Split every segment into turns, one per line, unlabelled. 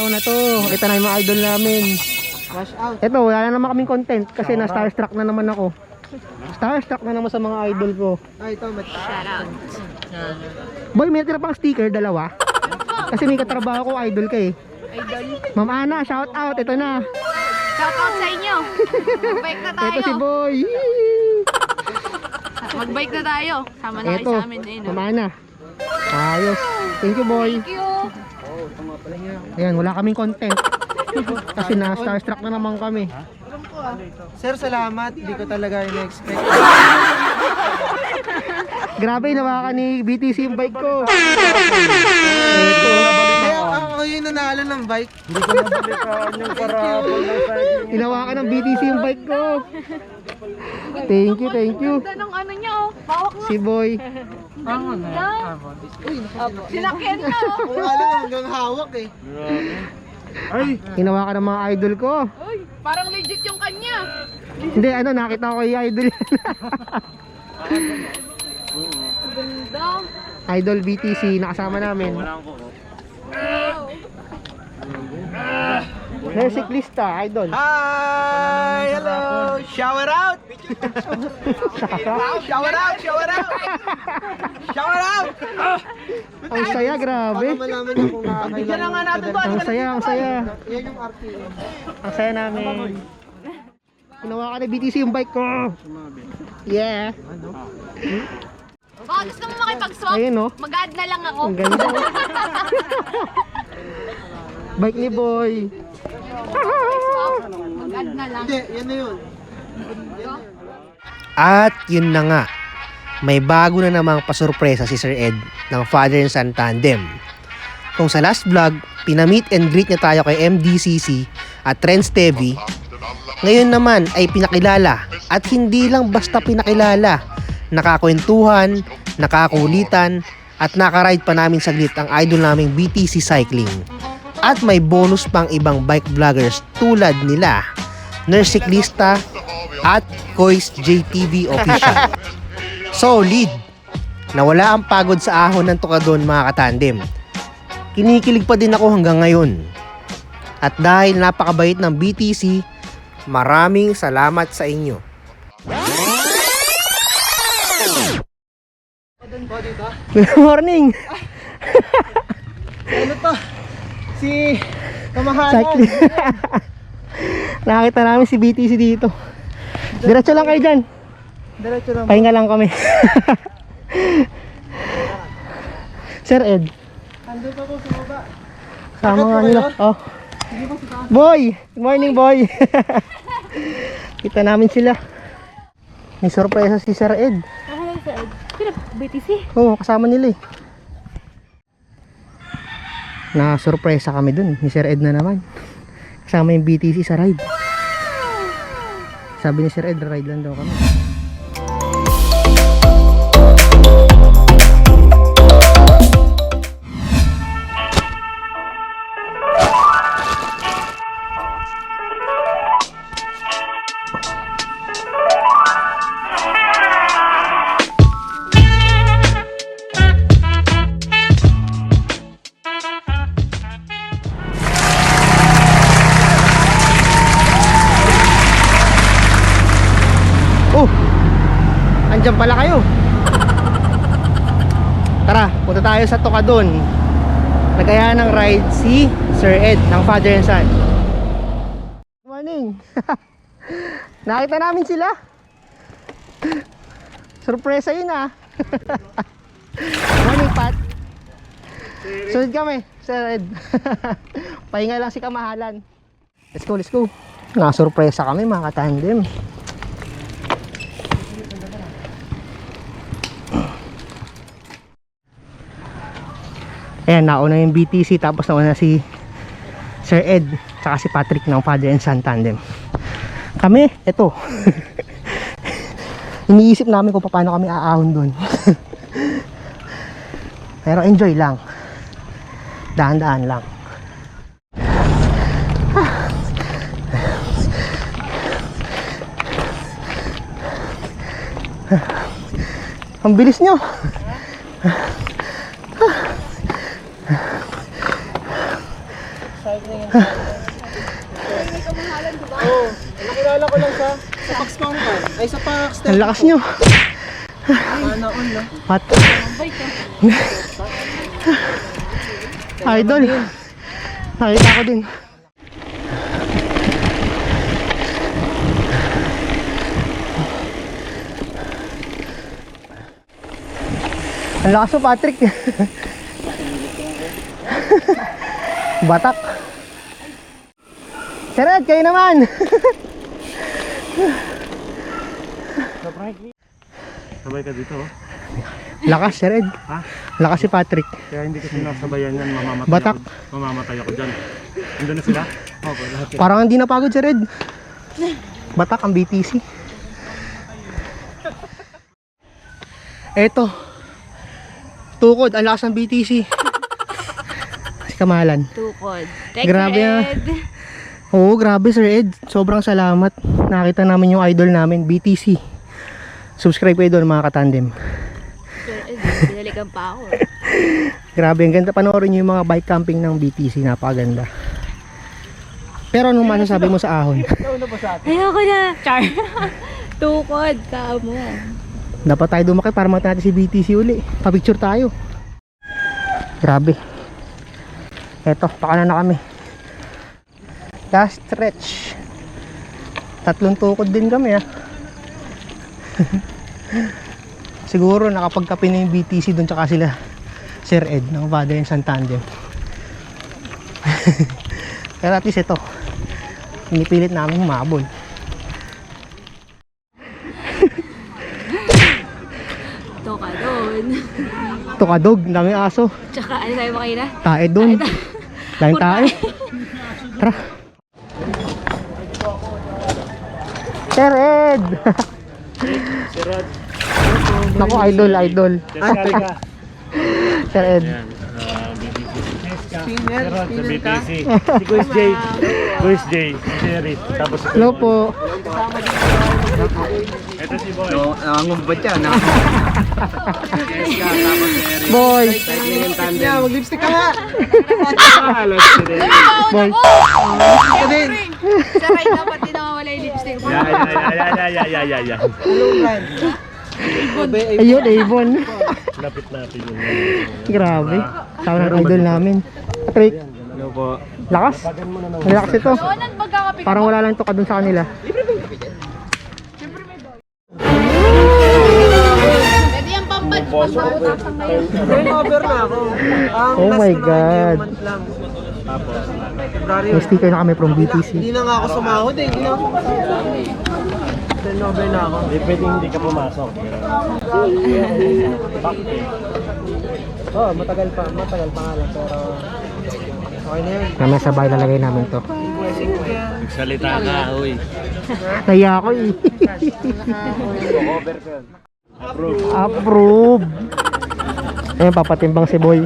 araw na to. Kita na yung mga idol namin.
Wash out.
Ito, wala na naman kaming content kasi na starstruck na naman ako. Starstruck na naman sa mga idol ko.
Ay, ito, mat.
Shout out.
Boy, may tira pang sticker, dalawa. Kasi may katrabaho ko, idol ka eh.
Idol.
Ma'am Ana, shout out. Ito na.
Shout out sa inyo. Mag-bike na tayo.
Ito si Boy.
Mag-bike na tayo. Sama na kayo
Ito,
sa amin. Ayun,
Ma'am
oh.
Ana. Ayos. Thank you, boy.
Thank you.
Ayan, wala kaming content. Kasi na starstruck na naman kami.
Sir, salamat. Hindi ko talaga in-expect.
Grabe, nawakan ni BTC yung bike ko.
Hindi, ako yung nanalo ng bike. Hindi ko nabalikaan yung parapol ng cycling.
Hinawakan ng BTC yung bike ko. Thank you, thank you.
Ganda ng ano niya oh. Bawak mo.
Si Boy.
Ganda. Sinakyan na oh.
Wala lang hanggang hawak eh.
Hinawakan ng mga idol ko.
Uy, parang legit yung kanya.
Hindi, ano, nakita ko yung idol.
Ganda.
idol BTC, nakasama namin.
Wow.
May siklista, idol.
Hi! Hello! Shower out! Shower out! Shower out! Shower out!
Ang saya, grabe.
malaman niyo kung nakakailan. Bigyan na nga natin to.
Ang saya, ang saya.
Yan yung RPM.
Ang saya namin. Hinawakan ni BTC yung bike ko. Yeah.
Baka gusto mo makipag-swap?
Ayun, no?
Mag-add na lang ako.
Ang ganda. bike ni Boy.
Hindi, yan na yun.
At yun na nga, may bago na namang pasurpresa si Sir Ed ng Father and Son Tandem. Kung sa last vlog, pinamit and greet niya tayo kay MDCC at Trends TV, ngayon naman ay pinakilala at hindi lang basta pinakilala, nakakwentuhan, nakakulitan at nakaride pa namin saglit ang idol naming BTC Cycling. At may bonus pang ibang bike vloggers tulad nila, Nurse Cyclista at Kois JTV Official. Solid! Nawala ang pagod sa ahon ng tukadon mga katandem. Kinikilig pa din ako hanggang ngayon. At dahil napakabait ng BTC, maraming salamat sa inyo.
Good morning.
Si Kamahalan.
Cycling. Nakita namin si BTC dito. Diretso lang kayo dyan.
Diretso lang.
Pahinga lang kami. Sir Ed,
Andun pa po sa baba.
sama nga nila. Oh. Boy! Good morning, boy! Kita namin sila. May sorpresa si Sir Ed.
Ano sa Ed? Sino? BTC?
Oo, kasama nila eh. Na-sorpresa kami dun. Ni Sir Ed na naman. Kasama yung BTC sa ride. Sabi ni Sir Ed, ride lang daw kami. Andyan pala kayo. Tara, punta tayo sa Tokadon. Nagaya ng ride si Sir Ed ng Father and Son. Good morning. Nakita namin sila. Surpresa yun ah. morning, Pat. Sunod kami, Sir Ed. Pahinga lang si Kamahalan. Let's go, let's go. Nakasurpresa kami mga katandem. Ayan, nauna yung BTC tapos nauna si Sir Ed tsaka si Patrick ng Father and Son Tandem. Kami, eto. Iniisip namin kung paano kami aahon doon. Pero enjoy lang. Dahan-dahan lang. Ang bilis nyo.
Oo. Nakilala ko lang sa sa Pax Mountain. Ay, sa Pax
Ang lakas nyo.
Ano, no?
Pat. Idol. Nakita ko din. Ang lakas mo, Patrick. Batak. Ed, kayo naman.
Sabay ka dito. oh.
Lakas, Ed.
Ha?
Lakas si Patrick.
Kaya hindi ko sinasabayan yan. Mamamatay
Batak.
ako. Mamamatay ako dyan. Andun na sila? Opo, lahat sila.
Parang hindi napagod si Red. Batak ang BTC. Eto. Tukod, ang lakas ng BTC. Si Kamalan.
Tukod.
Grabe, ah.
Ed.
Oo, grabe Sir Ed. Sobrang salamat. Nakita namin yung idol namin, BTC. Subscribe kayo doon mga katandem.
Sir Ed, binalikan pa ako.
Grabe, ang ganda panoorin nyo yung mga bike camping ng BTC. Napakaganda. Pero anong masasabi mo sa ahon?
Ayoko na. Char. Tukod ka mo.
Dapat tayo dumaki para makita natin si BTC uli. Pa-picture tayo. Grabe. Eto, pakanan na kami. Last stretch. Tatlong tukod din kami ah. Siguro nakapagkape na yung BTC doon tsaka sila Sir Ed ng Father and Son Tandem. Pero at least ito. Pinipilit namin humabol. Tukadog, daming aso.
Tsaka ano tayo ba kayo na?
Tae doon. Lain tae. Tara. Sir Ed!
Sir Rod,
Naku, idol, idol. Sir Ed.
Ah, BTC.
Spinner, spinner ka.
Si Kuis J. Kuis J. Jerry. Tapos
Hello po.
Ito si Boy.
No, nangangumbat yan.
Boy.
Mag-lipstick ka nga.
Boy.
Ka din.
Sa right dapat din mo.
Yeah, yeah, yeah, yeah, yeah, yeah, yeah,
Brian.
Ayun, Avon.
Lapit natin yung
Grabe. Sama ng idol namin. Patrick,
Hello po.
lakas. Relax ito. Parang wala lang tukad dun sa kanila.
Pwede yung pampad. Pagkakapit ngayon.
Turnover na ako.
Oh my God.
Tapos,
February
May sticker na kami from BTC.
Hindi na nga ako sumahod eh. Hindi na ako. Turnover na ako.
hindi pwedeng hindi ka pumasok.
Oh, matagal pa. Matagal pa nga lang. Pero okay na yun.
Mamaya sabay lalagay namin to.
Blessing ko yan.
Salita ka, uy.
Naya ako eh.
Approve.
Approve. Ayun, papatimbang si Boy.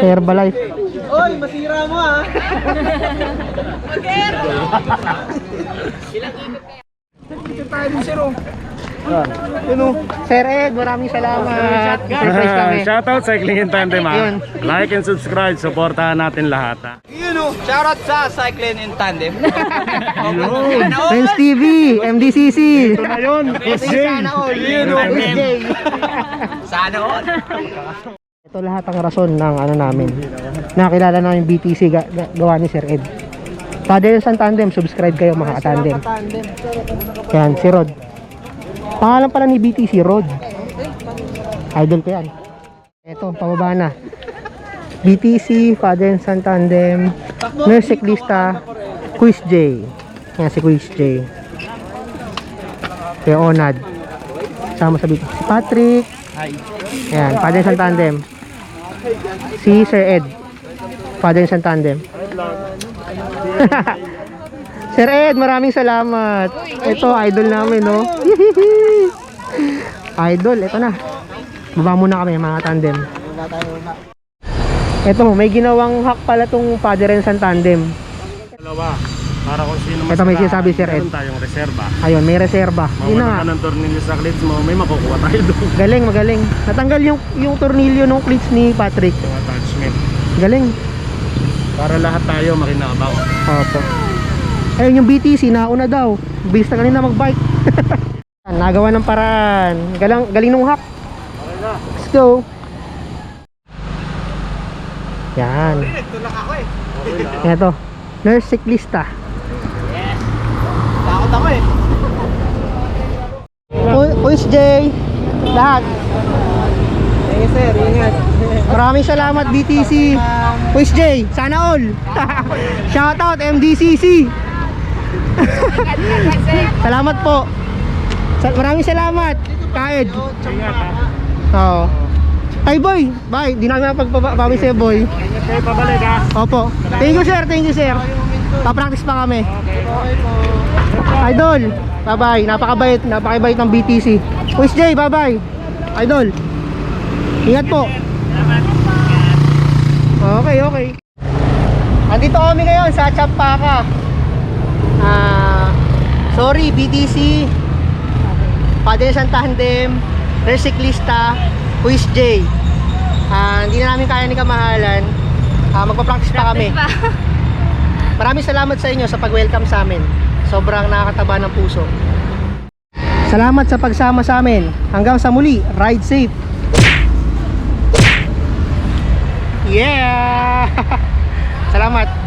Herbalife.
Oy, masira mo ah. Picture tayo mo, sir. oh.
Yun o. Sir Ed, maraming salamat. Surprise kami.
Shoutout Cycling in Tandem ha.
Yun.
Like and subscribe. Supportahan natin lahat ha.
Yun o. Shoutout sa Cycling in Tandem.
Yun.
Friends TV, MDCC.
Ito na yun.
Sana all.
Yun, oh. Sana all.
Ito lahat ang rason ng ano namin. Nakilala namin BTC ga- ga- gawa ni Sir Ed. Father San Tandem, subscribe kayo mga katandem.
Tandem.
Yan, si Rod. Pangalan pala ni BTC, Rod. Idol ko yan. Ito, pababa na. BTC, Father and Son Tandem, Nurse Cyclista, Quiz J. Yan si Quiz J. Kaya Onad. Sama sa BTC. Si Patrick. Yan, Father and Son Tandem. Si Sir Ed. Father and Tandem. Sir Ed, maraming salamat. Ito, idol namin, no? idol, ito na. Baba muna kami, mga tandem. Ito, may ginawang hack pala tong Father and Son Tandem.
Dalawa. Para kung sino
Ito may sinasabi, Sir Ed.
meron tayong reserba.
Ayun, may reserba. Yun na
Mawala
nga.
ka ng tornilyo sa clips mo, may makukuha tayo doon.
Galing, magaling. Natanggal yung, yung tornilyo ng cleats ni Patrick.
Yung attachment.
Galing.
Para lahat tayo makinabang.
Opo. Ayun yung BTC, nauna daw. Bilis na kanina mag-bike. Nagawa ng paraan. Galang, galing nung hack. Let's go. Yan.
Tulak ako eh.
Ito. Nurse cyclista.
Takot ako eh.
Pu- Push J. Lahat.
Thank you sir, ingat.
Maraming salamat BTC. Push J. Sana all. Shoutout MDCC. Salamat po. Maraming salamat. Kaed.
Ingat ha.
Oo. Ay boy, bye. Di namin mapagpapawi sa'yo boy.
Ingat kayo pabalik ha.
Opo. Thank you sir, thank you sir. Pa-practice pa kami.
Okay.
Okay po.
Idol, bye-bye. Napakabait, napakabait ng BTC. Push J, bye-bye. Idol. Ingat po. Okay, okay. Andito kami ngayon sa Champaka. Ah, sorry BTC. Padesan Tandem, Resiklista, Push J. Ah, hindi na namin kaya ni kamahalan. Ah, magpa-practice pa kami. Maraming salamat sa inyo sa pag-welcome sa amin. Sobrang nakakataba ng puso. Salamat sa pagsama sa amin. Hanggang sa muli, ride safe. Yeah!